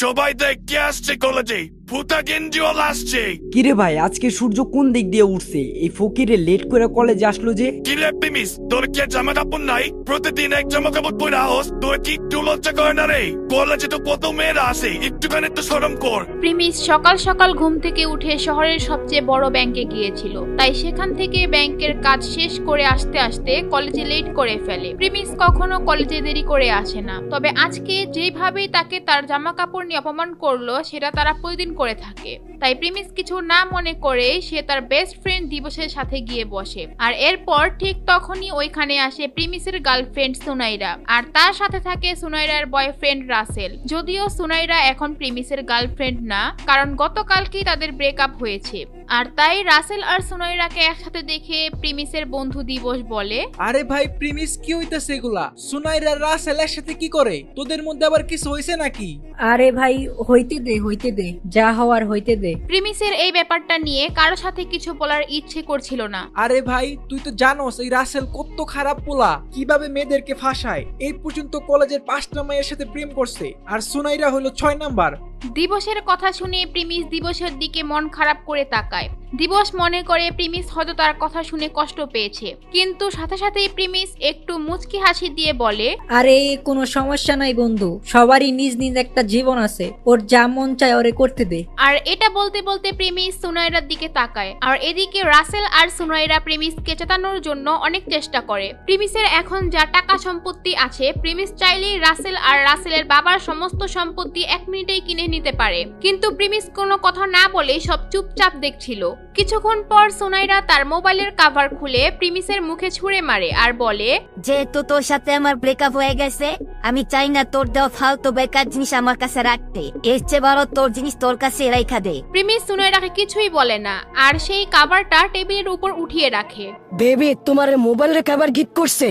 সবাই দেখতে আসছে কলেজে ফুটা গেঞ্জিওয়াল আসছে। কিরে ভাই আজকে সূর্য কোন দিক দিয়ে উঠছে? এই ফকিরে লেট করে কলেজে আসলো যে। কি রে প্রিমিস তোর কি জামা কাপড় নাই? প্রতিদিন এক জামা কাপড় পরে আহস তোর কি একটু লজ্জা করে না রে? কলেজে তো কত মেয়েরা আসে একটুখানি তো সরম কর। প্রিমিস সকাল সকাল ঘুম থেকে উঠে শহরের সবচেয়ে বড় ব্যাংকে গিয়েছিল। তাই সেখান থেকে ব্যাংকের কাজ শেষ করে আসতে আসতে কলেজে লেট করে ফেলে। প্রিমিস কখনো কলেজে দেরি করে আসে না। তবে আজকে যেভাবেই তাকে তার জামা কাপড় নিয়ে অপমান করল সেটা তারা প্রতিদিন করে থাকে। তাই প্রিমিস কিছু না মনে করে সে তার বেস্ট ফ্রেন্ড দিবসের সাথে গিয়ে বসে। আর এরপর ঠিক তখনই ওইখানে আসে প্রিমিসের গার্লফ্রেন্ড সুনাইরা। আর তার সাথে থাকে সুনাইরার বয়ফ্রেন্ড রাসেল। যদিও সুনাইরা এখন প্রিমিসের গার্লফ্রেন্ড না, কারণ গতকালকেই তাদের ব্রেকআপ হয়েছে। আর তাই রাসেল আর সুনাইরাকে একসাথে দেখে প্রিমিসের বন্ধু দিবস বলে। আরে ভাই প্রিমিস কি হইতাছে এগুলা? সুনাইরা রাসেল একসাথে কি করে? তোদের মধ্যে আবার কিছু হইছে নাকি? আরে ভাই হইতে দে হইতে দে যা হওয়ার হইতে দে। প্রিমিসের এই ব্যাপারটা নিয়ে কারও সাথে কিছু বলার ইচ্ছে করছিল না। আরে ভাই তুই তো জানোস এই রাসেল কত খারাপ পোলা। কীভাবে মেয়েদেরকে ফাঁসায়? এই পর্যন্ত কলেজের পাঁচটা মেয়ের সাথে প্রেম করছে। আর সুনাইরা হলো ছয় নাম্বার। দিবসের কথা শুনে প্রিমিস দিবসের দিকে মন খারাপ করে তাকায়। দিবস মনে করে প্রিমিস হয়তো তার কথা শুনে কষ্ট পেয়েছে। কিন্তু সাথে সাথেই প্রিমিস একটু মুচকি হাসি দিয়ে বলে আরে কোনো সমস্যা নাই বন্ধু। সবারই নিজ নিজ একটা জীবন আছে। ওর যা মন চায় ওরে করতে দে। আর এটা বলতে বলতে প্রেমিস সুনাইরার দিকে তাকায়। আর এদিকে রাসেল আর সুনাইরা প্রেমিসকে চেতানোর জন্য অনেক চেষ্টা করে। প্রেমিসের এখন যা টাকা সম্পত্তি আছে প্রেমিস চাইলেই রাসেল আর রাসেলের বাবার সমস্ত সম্পত্তি এক মিনিটেই কিনে নিতে পারে। কিন্তু প্রেমিস কোনো কথা না বলে সব চুপচাপ দেখছিল। কিছুক্ষণ পর সোনাইরা তার মোবাইলের কাভার খুলে প্রিমিসের মুখে ছুঁড়ে মারে আর বলে যেহেতু তোর সাথে আমার ব্রেকআপ হয়ে গেছে আমি চাই না তোর দেওয়া ফালতু বেকার জিনিস আমার কাছে রাখতে। এর চেয়ে বড় তোর জিনিস তোর কাছে রেখা দে। প্রিমিস সুনাইরাকে কিছুই বলে না আর সেই কাভারটা টেবিলের উপর উঠিয়ে রাখে। বেবি তোমার মোবাইলের কাভার গিফট করছে।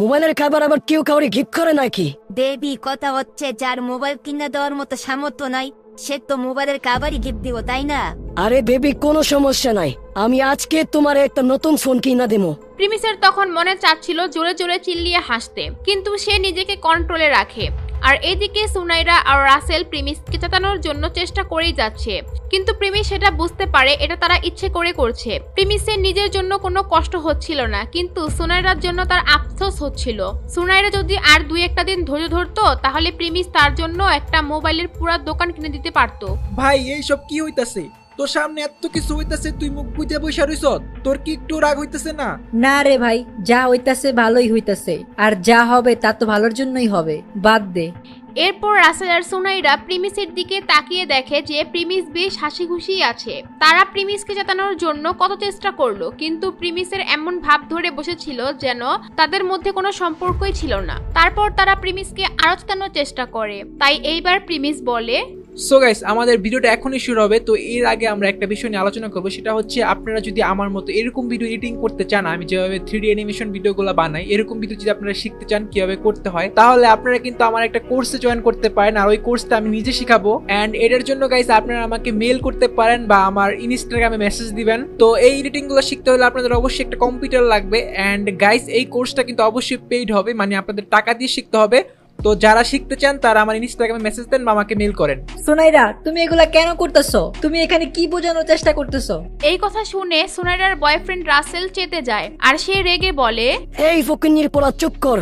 মোবাইলের খাবার আবার কেউ কাউরে গিফট করে নাকি? দেবী কথা হচ্ছে যার মোবাইল কিনে দেওয়ার মতো সামর্থ্য নাই সে তো মোবাইলের খাবারই গিফট দিব তাই না? আরে বেবি কোনো সমস্যা নাই। আমি আজকে তোমার একটা নতুন ফোন কিনা দেবো। প্রিমিসের তখন মনে চাচ্ছিল জোরে জোরে চিল্লিয়ে হাসতে কিন্তু সে নিজেকে কন্ট্রোলে রাখে। আর এদিকে সুনাইরা আর রাসেল প্রিমিসকে চেতানোর জন্য চেষ্টা করেই যাচ্ছে। কিন্তু প্রিমিস সেটা বুঝতে পারে, এটা তারা ইচ্ছে করে করছে। প্রিমিসের নিজের জন্য কোনো কষ্ট হচ্ছিল না, কিন্তু সুনাইরার জন্য তার আফসোস হচ্ছিল। সুনাইরা যদি আর দুই একটা দিন ধৈর্য ধরতো, তাহলে প্রিমিস তার জন্য একটা মোবাইলের পুরো দোকান কিনে দিতে পারতো। ভাই, এইসব কি হইতাছে? তোর সামনে এত কিছু হইতাছে তুই মুখ বুঝে বসে রইছ? তোর কি একটু রাগ হইতাছে না? না রে ভাই যা হইতাছে ভালোই হইতাছে। আর যা হবে তা তো ভালোর জন্যই হবে। বাদ দে। এরপর রাসেল আর সুনাইরা প্রিমিসের দিকে তাকিয়ে দেখে যে প্রিমিস বেশ হাসি খুশি আছে। তারা প্রিমিসকে জেতানোর জন্য কত চেষ্টা করল কিন্তু প্রিমিসের এমন ভাব ধরে বসেছিল যেন তাদের মধ্যে কোনো সম্পর্কই ছিল না। তারপর তারা প্রিমিসকে আরও জেতানোর চেষ্টা করে। তাই এইবার প্রিমিস বলে সো গাইস আমাদের ভিডিওটা এখনই শুরু হবে। তো এর আগে আমরা একটা বিষয় নিয়ে আলোচনা করব। সেটা হচ্ছে আপনারা যদি আমার মতো এরকম ভিডিও এডিটিং করতে চান, আমি যেভাবে থ্রি অ্যানিমেশন ভিডিওগুলো বানাই, এরকম ভিডিও যদি আপনারা শিখতে চান কীভাবে করতে হয়, তাহলে আপনারা কিন্তু আমার একটা কোর্সে জয়েন করতে পারেন। আর ওই কোর্সটা আমি নিজে শিখাবো। অ্যান্ড এটার জন্য গাইস আপনারা আমাকে মেল করতে পারেন বা আমার ইনস্টাগ্রামে মেসেজ দিবেন। তো এই এডিটিংগুলো শিখতে হলে আপনাদের অবশ্যই একটা কম্পিউটার লাগবে। অ্যান্ড গাইস এই কোর্সটা কিন্তু অবশ্যই পেইড হবে। মানে আপনাদের টাকা দিয়ে শিখতে হবে। তো যারা শিখতে চান তারা আমার ইনস্টাগ্রামে মেসেজ দেন বা আমাকে মেল করেন। সোনাইরা তুমি এগুলা কেন করতেছো? তুমি এখানে কি বোঝানোর চেষ্টা করতেছো? এই কথা শুনে সোনাইরার বয়ফ্রেন্ড রাসেল চেতে যায় আর সে রেগে বলে এই ফকিনির পোলা চুপ কর।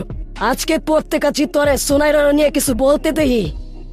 আজকে পড়তে কাছি তোরে সোনাইরা নিয়ে কিছু বলতে দেহি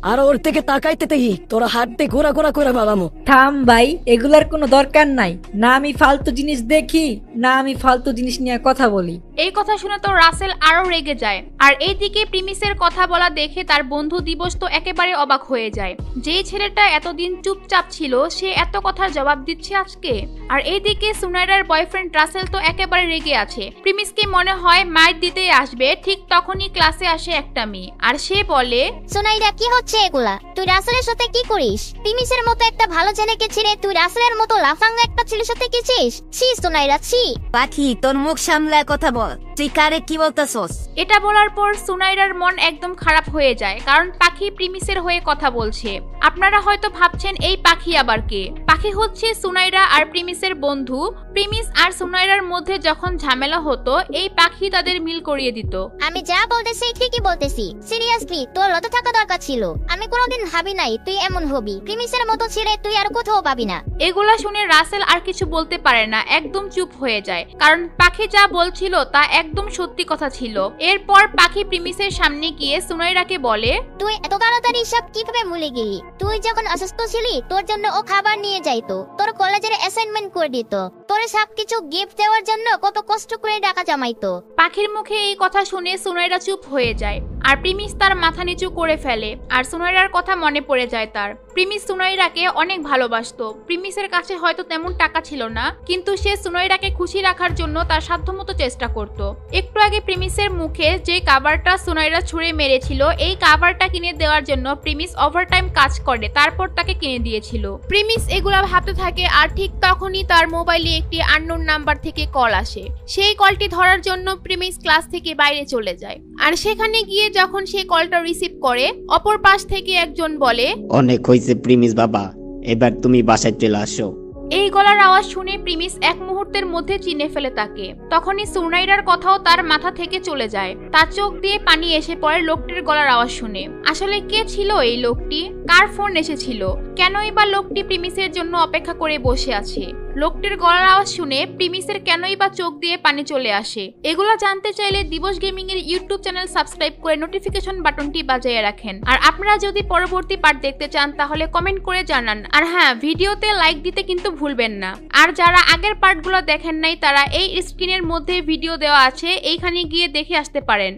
আর ওর থেকে তাকাইতে দেহি তোরা হাত ঘোরা ঘোরা করে বাবামো। থাম ভাই এগুলার কোনো দরকার নাই। না আমি ফালতু জিনিস দেখি না আমি ফালতু জিনিস নিয়ে কথা বলি। এই কথা শুনে তো রাসেল আরও রেগে যায়। আর এইদিকে প্রিমিসের কথা বলা দেখে তার বন্ধু দিবস তো একেবারে অবাক হয়ে যায়। যেই ছেলেটা এতদিন চুপচাপ ছিল সে এত কথার জবাব দিচ্ছে আজকে? আর এইদিকে সুনাইরার বয়ফ্রেন্ড রাসেল তো একেবারে রেগে আছে। প্রিমিসকে মনে হয় মাইর দিতেই আসবে ঠিক তখনই ক্লাসে আসে একটা মেয়ে। আর সে বলে সোনাইরা কি হচ্ছে? এগুলা। তুই রাসেলের সাথে কি করিস? পিমিসের মতো একটা ভালো ছেলেকে ছেড়ে তুই রাসেলের মতো লাফাঙ্গা একটা ছেলের সাথে গেছিস? তো সোনাইরা, ছি। পাখি, তোর মুখ সামলায় কথা বল। তুই কারে কি বলতেছস এটা বলার পর সুনাইরার মন একদম খারাপ হয়ে যায় কারণ পাখি প্রিমিসের হয়ে কথা বলছে। আপনারা হয়তো ভাবছেন এই পাখি আবার কে? পাখি হচ্ছে সুনাইরা আর প্রিমিসের বন্ধু। প্রিমিস আর সুনাইরার মধ্যে যখন ঝামেলা হতো এই পাখি তাদের মিল করিয়ে দিত। আমি যা বলতেছি ঠিকই বলতেছি। সিরিয়াসলি তোর লতে থাকা দরকার ছিল। আমি কোনোদিন ভাবি নাই তুই এমন হবি। প্রিমিসের মতো ছেড়ে তুই আর কোথাও পাবি না। এগুলা শুনে রাসেল আর কিছু বলতে পারে না একদম চুপ হয়ে যায়। কারণ পাখি যা বলছিল তা একদম সত্যি কথা ছিল। এরপর পাখি প্রিমিসের সামনে গিয়ে সুনাইরাকে বলে, তুই এত তাড়াতাড়ি সব কীভাবে ভুলে গেলি? তুই যখন অসুস্থ ছিলি, তোর জন্য ও খাবার নিয়ে যাইতো। তোর কলেজের অ্যাসাইনমেন্ট করে দিত। তোর সব কিছু গিফট দেওয়ার জন্য কত কষ্ট করে টাকা জমাইতো পাখির মুখে এই কথা শুনে সুনাইরা চুপ হয়ে যায়। আর প্রিমিস তার মাথা নিচু করে ফেলে। আর সুনাইরার কথা মনে পড়ে যায় তার। প্রিমিস সুনাইরাকে অনেক ভালোবাসতো। প্রিমিসের কাছে হয়তো তেমন টাকা ছিল না, কিন্তু সে সুনাইরাকে খুশি রাখার জন্য তার সাধ্যমতো চেষ্টা করত। একটু আগে প্রিমিসের মুখে যে কাভারটা সুনাইরা ছুঁড়ে মেরেছিল, এই কাভারটা কিনে দেওয়ার জন্য প্রিমিস ওভারটাইম কাজ করে, তারপর তাকে কিনে দিয়েছিল। প্রিমিস এগুলা ভাবতে থাকে, আর ঠিক তখনই তার মোবাইলে একটি আননোন নাম্বার থেকে কল আসে। সেই কলটি ধরার জন্য প্রিমিস ক্লাস থেকে বাইরে চলে যায়। আর সেখানে গিয়ে যখন সে কলটা রিসিভ করে অপর পাশ থেকে একজন বলে অনেক হয়েছে প্রিমিস বাবা এবার তুমি বাসায় চলে আসো। এই গলার আওয়াজ শুনে প্রিমিস এক মুহূর্তের মধ্যে চিনে ফেলে তাকে। তখনই সুনাইরার কথাও তার মাথা থেকে চলে যায়। তার চোখ দিয়ে পানি এসে পড়ে লোকটির গলার আওয়াজ শুনে। আসলে কে ছিল এই লোকটি? কার ফোন এসেছিল? কেনই বা লোকটি প্রিমিসের জন্য অপেক্ষা করে বসে আছে? লোকটির গলার আওয়াজ শুনে প্রিমিসের কেনই বা চোখ দিয়ে পানি চলে আসে। এগুলো জানতে চাইলে দিবস গেমিং এর ইউটিউব চ্যানেল সাবস্ক্রাইব করে নোটিফিকেশন বাটনটি বাজিয়ে রাখেন। আর আপনারা যদি পরবর্তী পার্ট দেখতে চান, তাহলে কমেন্ট করে জানান। আর হ্যাঁ ভিডিওতে লাইক দিতে কিন্তু ভুলবেন না। আর যারা আগের পার্টগুলো দেখেন নাই, তারা এই স্ক্রিনের মধ্যে ভিডিও দেওয়া আছে, এইখানে গিয়ে দেখে আসতে পারেন।